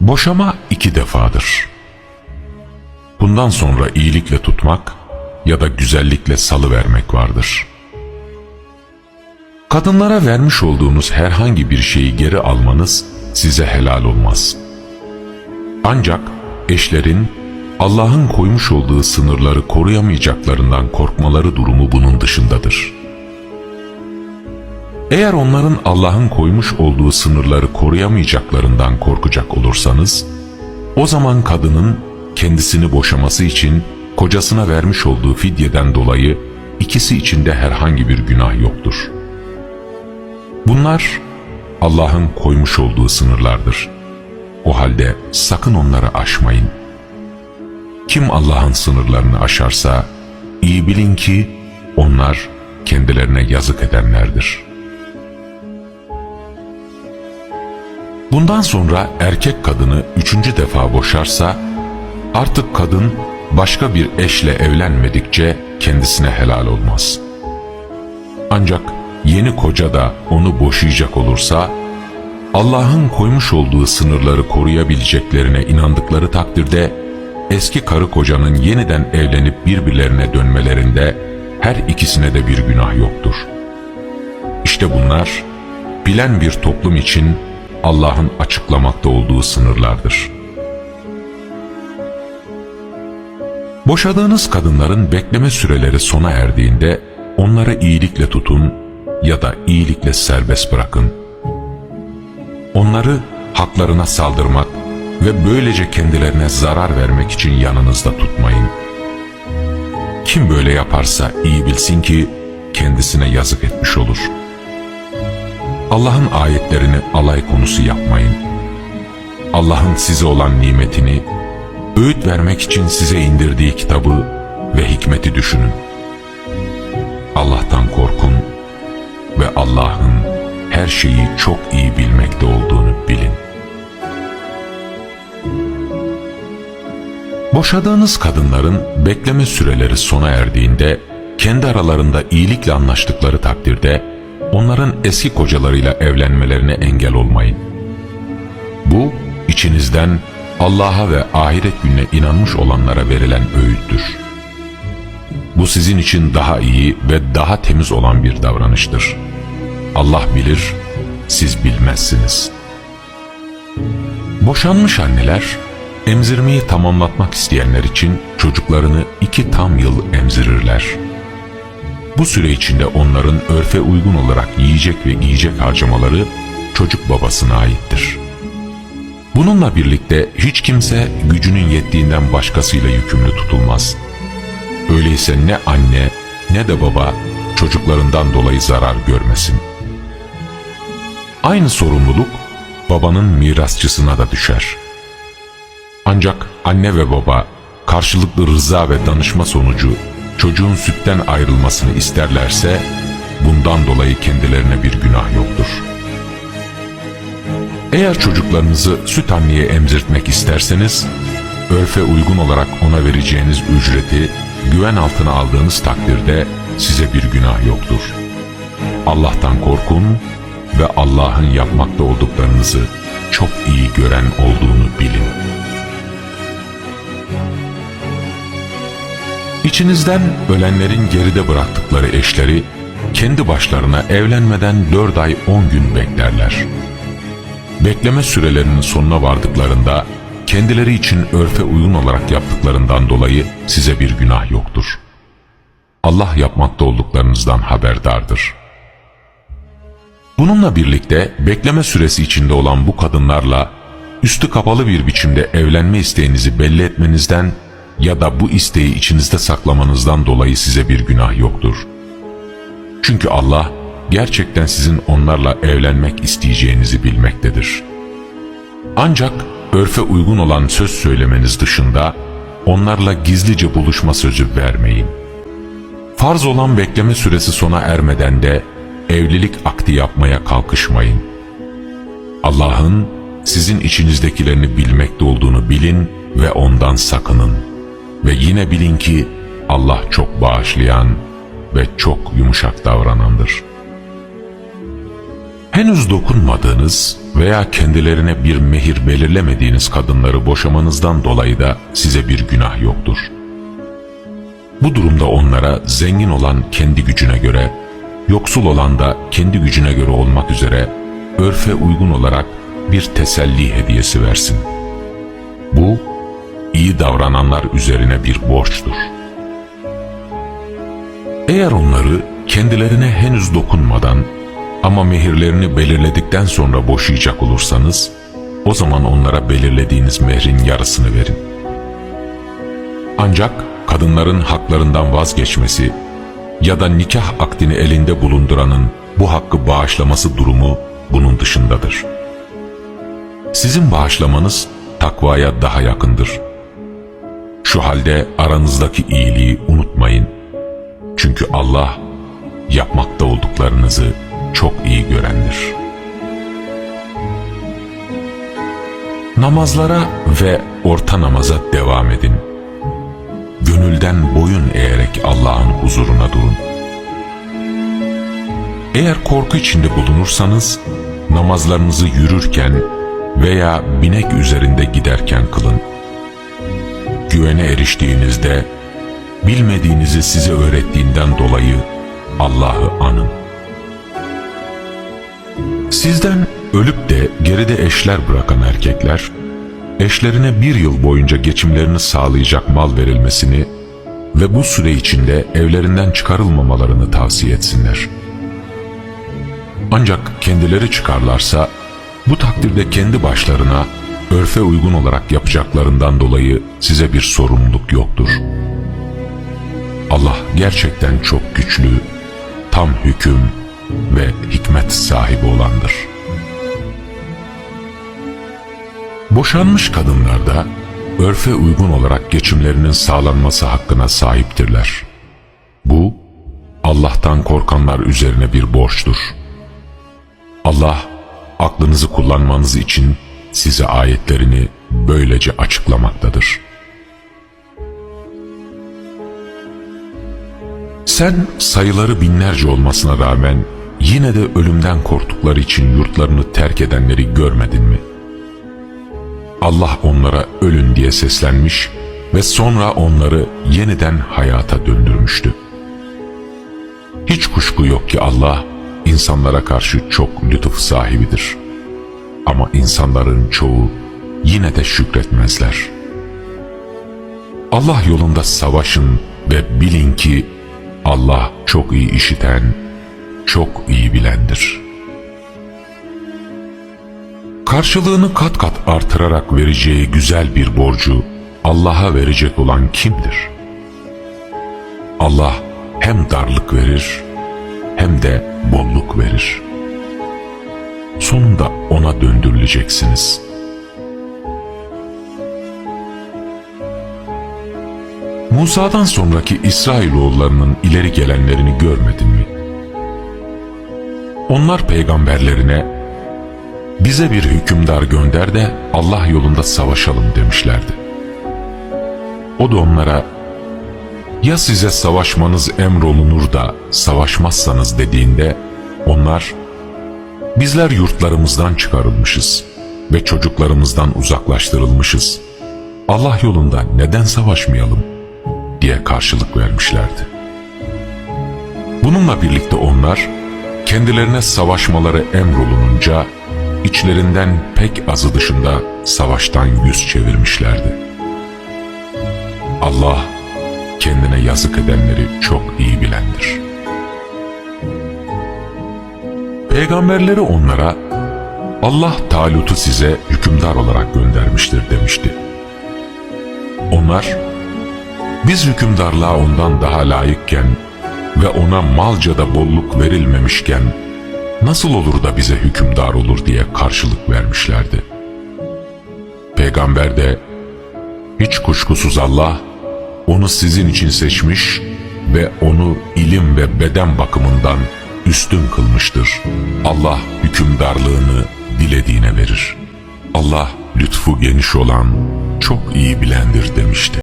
Boşama iki defadır. Bundan sonra iyilikle tutmak ya da güzellikle salı vermek vardır. Kadınlara vermiş olduğunuz herhangi bir şeyi geri almanız size helal olmaz. Ancak eşlerin Allah'ın koymuş olduğu sınırları koruyamayacaklarından korkmaları durumu bunun dışındadır. Eğer onların Allah'ın koymuş olduğu sınırları koruyamayacaklarından korkacak olursanız, o zaman kadının kendisini boşaması için kocasına vermiş olduğu fidyeden dolayı ikisi içinde herhangi bir günah yoktur. Bunlar Allah'ın koymuş olduğu sınırlardır. O halde sakın onları aşmayın. Kim Allah'ın sınırlarını aşarsa iyi bilin ki onlar kendilerine yazık edenlerdir. Bundan sonra erkek kadını üçüncü defa boşarsa artık kadın başka bir eşle evlenmedikçe kendisine helal olmaz. Ancak yeni koca da onu boşayacak olursa Allah'ın koymuş olduğu sınırları koruyabileceklerine inandıkları takdirde eski karı kocanın yeniden evlenip birbirlerine dönmelerinde her ikisine de bir günah yoktur. İşte bunlar bilen bir toplum için Allah'ın açıklamakta olduğu sınırlardır. Boşadığınız kadınların bekleme süreleri sona erdiğinde onlara iyilikle tutun ya da iyilikle serbest bırakın. Onları haklarına saldırmak ve böylece kendilerine zarar vermek için yanınızda tutmayın. Kim böyle yaparsa iyi bilsin ki kendisine yazık etmiş olur. Allah'ın ayetlerini alay konusu yapmayın. Allah'ın size olan nimetini, öğüt vermek için size indirdiği kitabı ve hikmeti düşünün. Allah'tan korkun ve Allah'ın her şeyi çok iyi bilmekte olduğunu bilin. Boşadığınız kadınların bekleme süreleri sona erdiğinde kendi aralarında iyilikle anlaştıkları takdirde onların eski kocalarıyla evlenmelerine engel olmayın. Bu içinizden Allah'a ve ahiret gününe inanmış olanlara verilen öğüttür. Bu sizin için daha iyi ve daha temiz olan bir davranıştır. Allah bilir, siz bilmezsiniz. Boşanmış anneler, emzirmeyi tamamlatmak isteyenler için çocuklarını iki tam yıl emzirirler. Bu süre içinde onların örfe uygun olarak yiyecek ve giyecek harcamaları çocuk babasına aittir. Bununla birlikte hiç kimse gücünün yettiğinden başkasıyla yükümlü tutulmaz. Öyleyse ne anne ne de baba çocuklarından dolayı zarar görmesin. Aynı sorumluluk babanın mirasçısına da düşer. Ancak anne ve baba karşılıklı rıza ve danışma sonucu çocuğun sütten ayrılmasını isterlerse bundan dolayı kendilerine bir günah yoktur. Eğer çocuklarınızı süt anneye emzirtmek isterseniz, örfe uygun olarak ona vereceğiniz ücreti güven altına aldığınız takdirde size bir günah yoktur. Allah'tan korkun ve Allah'ın yapmakta olduklarınızı çok iyi gören olduğunu bilin. İçinizden ölenlerin geride bıraktıkları eşleri kendi başlarına evlenmeden dört ay on gün beklerler. Bekleme sürelerinin sonuna vardıklarında kendileri için örfe uygun olarak yaptıklarından dolayı size bir günah yoktur. Allah yapmakta olduklarınızdan haberdardır. Bununla birlikte bekleme süresi içinde olan bu kadınlarla üstü kapalı bir biçimde evlenme isteğinizi belli etmenizden ya da bu isteği içinizde saklamanızdan dolayı size bir günah yoktur. Çünkü Allah gerçekten sizin onlarla evlenmek isteyeceğinizi bilmektedir. Ancak örfe uygun olan söz söylemeniz dışında onlarla gizlice buluşma sözü vermeyin. Farz olan bekleme süresi sona ermeden de evlilik akdi yapmaya kalkışmayın. Allah'ın sizin içinizdekilerini bilmekte olduğunu bilin ve ondan sakının. Ve yine bilin ki Allah çok bağışlayan ve çok yumuşak davranandır. Henüz dokunmadığınız veya kendilerine bir mehir belirlemediğiniz kadınları boşamanızdan dolayı da size bir günah yoktur. Bu durumda onlara zengin olan kendi gücüne göre, yoksul olan da kendi gücüne göre olmak üzere örfe uygun olarak bir teselli hediyesi versin. Bu, iyi davrananlar üzerine bir borçtur. Eğer onları kendilerine henüz dokunmadan ama mehirlerini belirledikten sonra boşayacak olursanız, o zaman onlara belirlediğiniz mehrin yarısını verin. Ancak kadınların haklarından vazgeçmesi ya da nikah akdini elinde bulunduranın bu hakkı bağışlaması durumu bunun dışındadır. Sizin bağışlamanız takvaya daha yakındır. Şu halde aranızdaki iyiliği unutmayın. Çünkü Allah yapmakta olduklarınızı çok iyi görendir. Namazlara ve orta namaza devam edin. Gönülden boyun eğerek Allah'ın huzuruna durun. Eğer korku içinde bulunursanız namazlarınızı yürürken veya binek üzerinde giderken kılın. Güvene eriştiğinizde bilmediğinizi size öğrettiğinden dolayı Allah'ı anın. Sizden ölüp de geride eşler bırakan erkekler, eşlerine bir yıl boyunca geçimlerini sağlayacak mal verilmesini ve bu süre içinde evlerinden çıkarılmamalarını tavsiye etsinler. Ancak kendileri çıkarlarsa, bu takdirde kendi başlarına örfe uygun olarak yapacaklarından dolayı size bir sorumluluk yoktur. Allah gerçekten çok güçlü, tam hüküm ve hikmet sahibi olandır. Boşanmış kadınlar da örfe uygun olarak geçimlerinin sağlanması hakkına sahiptirler. Bu Allah'tan korkanlar üzerine bir borçtur. Allah aklınızı kullanmanız için size ayetlerini böylece açıklamaktadır. Sen sayıları binlerce olmasına rağmen yine de ölümden korktukları için yurtlarını terk edenleri görmedin mi? Allah onlara ölün diye seslenmiş ve sonra onları yeniden hayata döndürmüştü. Hiç kuşku yok ki Allah insanlara karşı çok lütuf sahibidir. Ama insanların çoğu yine de şükretmezler. Allah yolunda savaşın ve bilin ki Allah çok iyi işiten, çok iyi bilendir. Karşılığını kat kat artırarak vereceği güzel bir borcu Allah'a verecek olan kimdir? Allah hem darlık verir hem de bolluk verir. Sonunda ona döndürüleceksiniz. Musa'dan sonraki İsrailoğullarının ileri gelenlerini görmedin mi? Onlar peygamberlerine bize bir hükümdar gönder de Allah yolunda savaşalım demişlerdi. O da onlara ya size savaşmanız emrolunur da savaşmazsanız dediğinde onlar bizler yurtlarımızdan çıkarılmışız ve çocuklarımızdan uzaklaştırılmışız. Allah yolunda neden savaşmayalım diye karşılık vermişlerdi. Bununla birlikte onlar kendilerine savaşmaları emrolununca içlerinden pek azı dışında savaştan yüz çevirmişlerdi. Allah kendine yazık edenleri çok iyi bilendir. Peygamberleri onlara Allah Talut'u size hükümdar olarak göndermiştir demişti. Onlar biz hükümdarlığa ondan daha layıkken ve ona malca da bolluk verilmemişken nasıl olur da bize hükümdar olur diye karşılık vermişlerdi. Peygamber de hiç kuşkusuz Allah onu sizin için seçmiş ve onu ilim ve beden bakımından üstün kılmıştır. Allah hükümdarlığını dilediğine verir. Allah lütfu geniş olan çok iyi bilendir demişti.